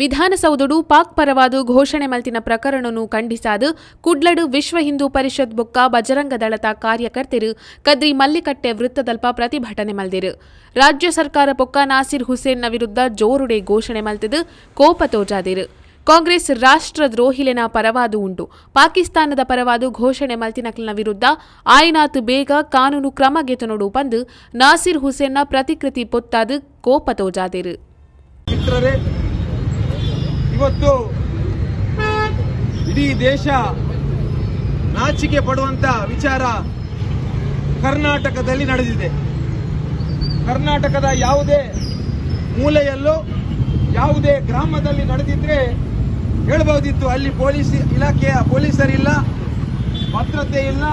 ವಿಧಾನಸೌಧಡು ಪಾಕ್ ಪರವಾದು ಘೋಷಣೆ ಮಲ್ತಿನ ಪ್ರಕರಣನು ಖಂಡಿಸಾದು. ಕುಡ್ಲಡು ವಿಶ್ವ ಹಿಂದೂ ಪರಿಷತ್ ಬೊಕ್ಕ ಬಜರಂಗ ದಳತ ಕಾರ್ಯಕರ್ತರು ಕದ್ರಿ ಮಲ್ಲಿಕಟ್ಟೆ ವೃತ್ತದಲ್ಪ ಪ್ರತಿಭಟನೆ ಮಲ್ದಿರು. ರಾಜ್ಯ ಸರ್ಕಾರ ಪೊಕ್ಕ ನಾಸಿರ್ ಹುಸೇನ್ನ ವಿರುದ್ಧ ಜೋರುಡೆ ಘೋಷಣೆ ಮಲ್ತಿದು, ಕೋಪ ತೋಜಾದಿರು. ಕಾಂಗ್ರೆಸ್ ರಾಷ್ಟ್ರದ್ರೋಹಿಲೆನ ಪರವಾದು ಉಂಟು. ಪಾಕಿಸ್ತಾನದ ಪರವಾದು ಘೋಷಣೆ ಮಲ್ತಿನಕ್ಲನ ವಿರುದ್ಧ ಆಯ್ನಾತ್ ಬೇಗ ಕಾನೂನು ಕ್ರಮಗೆತನೊಡು ಬಂದು ನಾಸಿರ್ ಹುಸೇನ್ನ ಪ್ರತಿಕೃತಿ ಪೊತ್ತಾದು ಕೋಪ ತೋಜಾದಿರು. ಇವತ್ತು ಇಡೀ ದೇಶ ನಾಚಿಕೆ ಪಡುವಂತ ವಿಚಾರ ಕರ್ನಾಟಕದಲ್ಲಿ ನಡೆದಿದೆ. ಕರ್ನಾಟಕದ ಯಾವುದೇ ಮೂಲೆಯಲ್ಲೂ, ಯಾವುದೇ ಗ್ರಾಮದಲ್ಲಿ ನಡೆದಿದ್ರೆ ಹೇಳ್ಬಹುದಿತ್ತು ಅಲ್ಲಿ ಪೊಲೀಸ್ ಇಲಾಖೆಯ ಪೊಲೀಸರಿಲ್ಲ, ಭದ್ರತೆ ಇಲ್ಲ,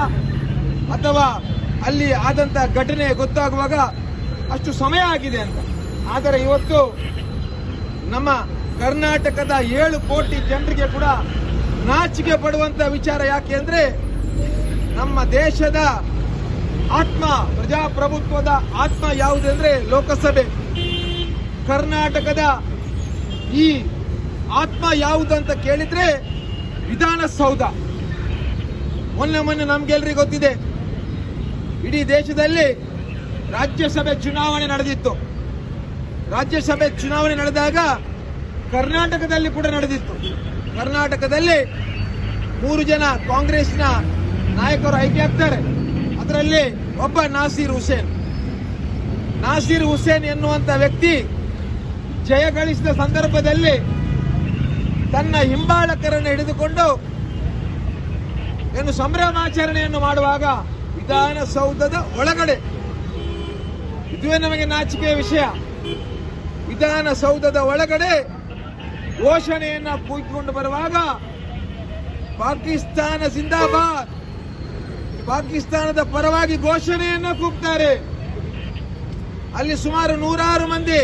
ಅಥವಾ ಅಲ್ಲಿ ಆದಂತ ಘಟನೆ ಗೊತ್ತಾಗುವಾಗ ಅಷ್ಟು ಸಮಯ ಆಗಿದೆ ಅಂತ. ಆದರೆ ಇವತ್ತು ನಮ್ಮ ಕರ್ನಾಟಕದ ಏಳು ಕೋಟಿ ಜನರಿಗೆ ಕೂಡ ನಾಚಿಕೆ ಪಡುವಂತ ವಿಚಾರ ಯಾಕೆ ಅಂದ್ರೆ ನಮ್ಮ ದೇಶದ ಆತ್ಮ, ಪ್ರಜಾಪ್ರಭುತ್ವದ ಆತ್ಮ ಯಾವುದಂದ್ರೆ ಲೋಕಸಭೆ. ಕರ್ನಾಟಕದ ಈ ಆತ್ಮ ಯಾವುದು ಅಂತ ಕೇಳಿದ್ರೆ ವಿಧಾನಸೌಧ. ಮೊನ್ನೆ ಮೊನ್ನೆ ನಮ್ಗೆಲ್ರಿಗೂ ಗೊತ್ತಿದೆ. ಇಡೀ ದೇಶದಲ್ಲಿ ರಾಜ್ಯಸಭೆ ಚುನಾವಣೆ ನಡೆದಿತ್ತು. ರಾಜ್ಯಸಭೆ ಚುನಾವಣೆ ನಡೆದಾಗ ಕರ್ನಾಟಕದಲ್ಲಿ ಕೂಡ ನಡೆದಿತ್ತು. ಕರ್ನಾಟಕದಲ್ಲಿ ಮೂರು ಜನ ಕಾಂಗ್ರೆಸ್ನ ನಾಯಕರು ಆಯ್ಕೆ ಆಗ್ತಾರೆ. ಅದರಲ್ಲಿ ಒಬ್ಬ ನಾಸೀರ್ ಹುಸೇನ್. ನಾಸೀರ್ ಹುಸೇನ್ ಎನ್ನುವಂತ ವ್ಯಕ್ತಿ ಜಯ ಗಳಿಸಿದ ಸಂದರ್ಭದಲ್ಲಿ ತನ್ನ ಹಿಂಬಾಲಕರನ್ನು ಹಿಡಿದುಕೊಂಡು ಏನು ಸಂಭ್ರಮಾಚರಣೆಯನ್ನು ಮಾಡುವಾಗ ವಿಧಾನಸೌಧದ ಒಳಗಡೆ. ಇದುವೇ ನಮಗೆ ನಾಚಿಕೆಯ ವಿಷಯ. ವಿಧಾನಸೌಧದ ಒಳಗಡೆ ಘೋಷಣೆಯನ್ನ ಕೂಗಿಕೊಂಡು ಬರುವಾಗ ಪಾಕಿಸ್ತಾನ ಜಿಂದಾಬಾದ್ ಪಾಕಿಸ್ತಾನದ ಪರವಾಗಿ ಘೋಷಣೆಯನ್ನ ಕೂಗ್ತಾರೆ. ಅಲ್ಲಿ ಸುಮಾರು ನೂರಾರು ಮಂದಿ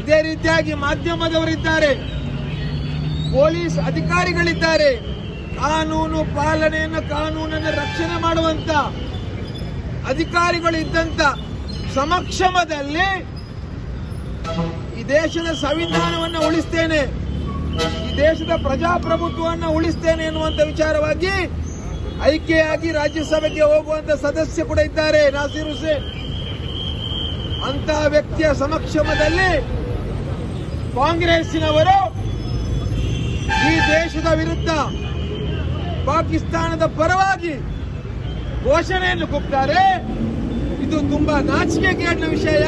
ಇದೇ ರೀತಿಯಾಗಿ ಮಾಧ್ಯಮದವರಿದ್ದಾರೆ. ಪೊಲೀಸ್ ಅಧಿಕಾರಿಗಳಿದ್ದಾರೆ. ಕಾನೂನು ಪಾಲನೆಯನ್ನು ಕಾನೂನನ್ನು ರಕ್ಷಣೆ ಮಾಡುವಂತ ಅಧಿಕಾರಿಗಳು ಇದ್ದಂತ ಸಮಕ್ಷಮದಲ್ಲಿ ದೇಶದ ಸಂವಿಧಾನವನ್ನು ಉಳಿಸ್ತೇನೆ, ಈ ದೇಶದ ಪ್ರಜಾಪ್ರಭುತ್ವವನ್ನು ಉಳಿಸ್ತೇನೆ ಎನ್ನುವಂತ ವಿಚಾರವಾಗಿ ಆಯ್ಕೆಯಾಗಿ ರಾಜ್ಯಸಭೆಗೆ ಹೋಗುವಂತ ಸದಸ್ಯ ಕೂಡ ಇದ್ದಾರೆ ನಾಸೀರ್ ಹುಸೇನ್. ಅಂತಹ ವ್ಯಕ್ತಿಯ ಸಮಕ್ಷಮದಲ್ಲಿ ಕಾಂಗ್ರೆಸ್ಸಿನವರು ಈ ದೇಶದ ವಿರುದ್ಧ ಪಾಕಿಸ್ತಾನದ ಪರವಾಗಿ ಘೋಷಣೆಯನ್ನು ಕೂಗ್ತಾರೆ. ಇದು ತುಂಬಾ ನಾಚಿಕೆಗೇಡಿನ ವಿಷಯ.